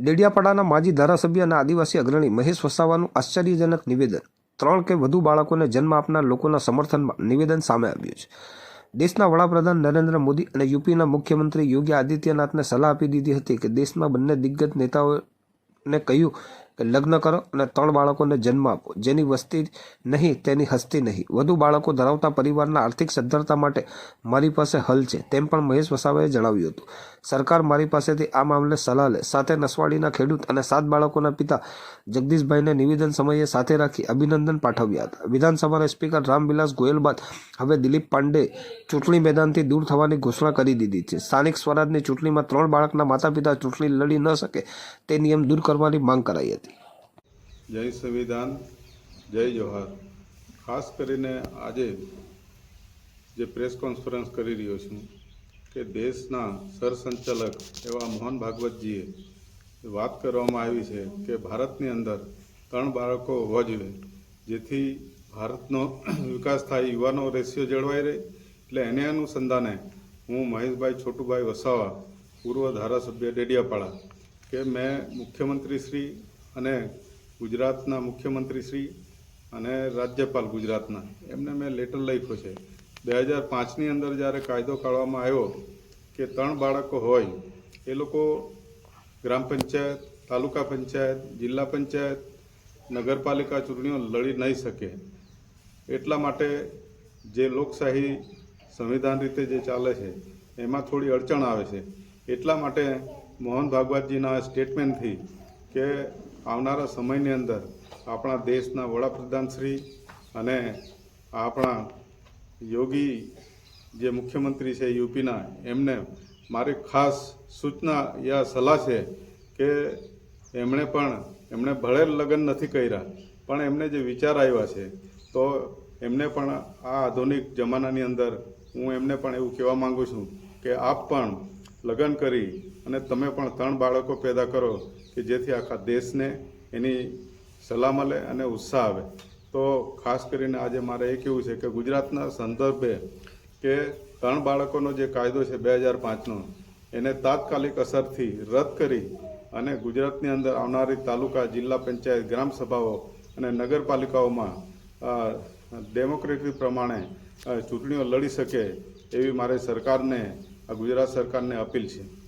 ડેડિયાપાડાના માજી ધારાસભ્ય અને આદિવાસી અગ્રણી મહેશ વસાવાનું આશ્ચર્યજનક નિવેદન. ત્રણ કે વધુ બાળકોને જન્મ આપનાર લોકોના સમર્થનમાં નિવેદન સામે આવ્યું છે. દેશના વડાપ્રધાન નરેન્દ્ર મોદી અને યુપીના મુખ્યમંત્રી યોગી આદિત્યનાથને સલાહ આપી દીધી હતી કે દેશના બંને દિગ્ગજ નેતાઓને કહ્યું કે લગ્ન કરો અને ત્રણ બાળકોને જન્મ આપો. જેની વસ્તી નહીં, તેની હસ્તી નહીં. વધુ બાળકો ધરાવતા પરિવારના આર્થિક સદ્ધરતા માટે મારી પાસે હલ છે, તેમ પણ મહેશ વસાવાએ જણાવ્યું હતું. સરકાર મારી પાસેથી આ મામલે સલાહ લે. સાથે નસવાડીના ખેડૂત અને સાત બાળકોના પિતા જગદીશભાઈને નિવેદન સમયે સાથે રાખી અભિનંદન પાઠવ્યા હતા. વિધાનસભાના સ્પીકર રામવિલાસ ગોયલ બાદ હવે દિલીપ પાંડે ચૂંટણી મેદાનથી દૂર થવાની ઘોષણા કરી દીધી છે. સ્થાનિક સ્વરાજની ચૂંટણીમાં ત્રણ બાળકના માતા પિતા ચૂંટણી લડી ન શકે તે નિયમ દૂર કરવાની માંગ કરાઈ હતી. જય સંવિધાન, જય જોહાર. ખાસ કરીને આજે જે પ્રેસ કોન્ફરન્સ કરી રહ્યો છું કે દેશના સરસંચાલક એવા મોહન ભાગવતજીએ વાત કરવામાં આવી છે કે ભારતની અંદર ત્રણ બાળકો હોવા જોઈએ, જેથી ભારતનો વિકાસ થાય, યુવાનો રેશિયો જળવાઈ રહે. એટલે એને અનુસંધાને હું મહેશભાઈ છોટુભાઈ વસાવા, પૂર્વ ધારાસભ્ય ડેડિયાપાડા, કે મેં મુખ્યમંત્રી શ્રી અને ગુજરાતના મુખ્યમંત્રી શ્રી અને રાજ્યપાલ ગુજરાતના. એમને મેં લેટર લખ્યો છે. બે હજાર પાંચની અંદર જ્યારે કાયદો કાઢવામાં આવ્યો કે ત્રણ બાળકો હોય, એ લોકો ગ્રામ પંચાયત, તાલુકા પંચાયત, જિલ્લા પંચાયત, નગરપાલિકા ચૂંટણીઓ લડી નહીં શકે. એટલા માટે જે લોકશાહી સંવિધાન રીતે જે ચાલે છે, એમાં થોડી અડચણ આવે છે. એટલા માટે મોહન ભાગવતજીના સ્ટેટમેન્ટથી કે આવનારા સમયની અંદર આપણા દેશના વડાપ્રધાન શ્રી અને આપણા યોગી જે મુખ્યમંત્રી છે યુપીના, એમને મારી ખાસ સૂચના યા સલાહ છે કે એમણે પણ, એમણે ભળે લગ્ન નથી કર્યા, પણ એમને જે વિચાર આવ્યા છે, તો એમને પણ આ આધુનિક જમાનાની અંદર હું એમને પણ એવું કહેવા માગું છું કે આપ પણ લગ્ન કરી અને તમે પણ ત્રણ બાળકો પેદા કરો કે જેથી આખા દેશને એની સલાહ મળે અને ઉત્સાહ આવે. તો ખાસ કરીને આજે મારે એ કહેવું છે કે ગુજરાતના સંદર્ભે કે ત્રણ બાળકોનો જે કાયદો છે બે હજાર પાંચનો, એને તાત્કાલિક અસરથી રદ કરી અને ગુજરાતની અંદર આવનારી તાલુકા, જિલ્લા પંચાયત ગ્રામ સભાઓ અને નગરપાલિકાઓમાં ડેમોક્રેટિક પ્રમાણે ચૂંટણીઓ લડી શકે એવી મારે સરકારને આ ગુજરાત સરકારને અપીલ છે.